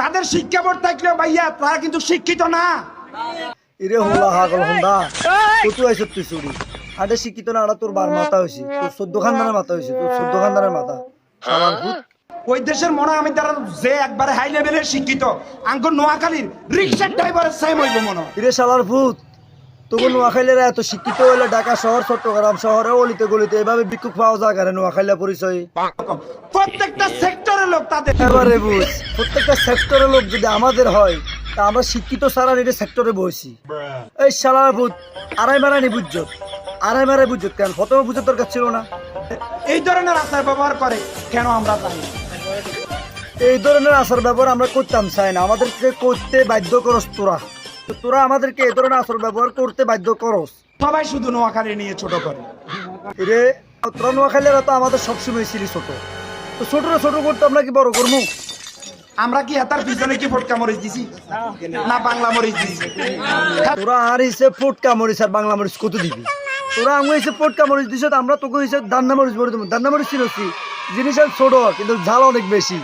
তাদের শিক্ষা বোর্ড থাকলেও ভাইয়া তারা কিন্তু শিক্ষিত না। ইরে হাগল হন্দা কত আইছ তুই চুরি। আরে শিক্ষিত না তোর বার মাথা হইছে তোর সদ্য খানদানের মাথা হইছে তোর সদ্য খানদানের মাথা। ওই দেশের মনে আমি তারা যে একবারে হাই লেভেলের শিক্ষিত আঙ্গুর নোয়াখালীর রিক্সার ড্রাইভারের সেম হইব মনে হয়। ইরে শালার ভূত। তবু নোয়াখাইলেরা এত শিক্ষিত হইলে ঢাকা শহর চট্টগ্রাম শহরে অলিতে গলিতে এভাবে বিক্ষোভ পাওয়া যায় কারে নোয়াখাইলা পরিচয়? প্রত্যেকটা সেক্টরের লোক তাদের। এবারে বুঝ প্রত্যেকটা সেক্টরের লোক যদি আমাদের হয় তা আমরা শিক্ষিত সারা নিতে সেক্টরে বসি। এই শালার ভূত আড়াই মারানি বুঝছ? আড়াই মারাই বুঝছ কেন? প্রথমে বুঝে তোর কাছে ছিল না। এই ধরনের আচার ব্যবহার করে কেন আমরা জানি এই ধরনের আচার ব্যবহার আমরা করতাম চাই না। আমাদেরকে করতে বাধ্য করস তোরা। তোরা আমাদেরকে এই ধরনের আচার ব্যবহার করতে বাধ্য করস। সবাই শুধু নোয়াখালী নিয়ে ছোট করে। রে তোরা নোয়াখালীরা তো আমাদের সবসময় ছিলি ছোট। তো ছোটরা ছোট করতে আমরা কি বড় করব আমরা কি হাতার পিছনে কি ফটকা মরিচ দিছি? না বাংলা মরিচ দিছি। তোরা আর হিসে ফোটকা মরিচ আর বাংলা মরিচ কত দিবি? তোরা আমি হিসে ফোটকা মরিচ দিছ আমরা তোকে হিসে দান্না মরিচ বলে দেবো। দান্না মরিচ ছিল জিনিস ছোট কিন্তু ঝাল অনেক বেশি।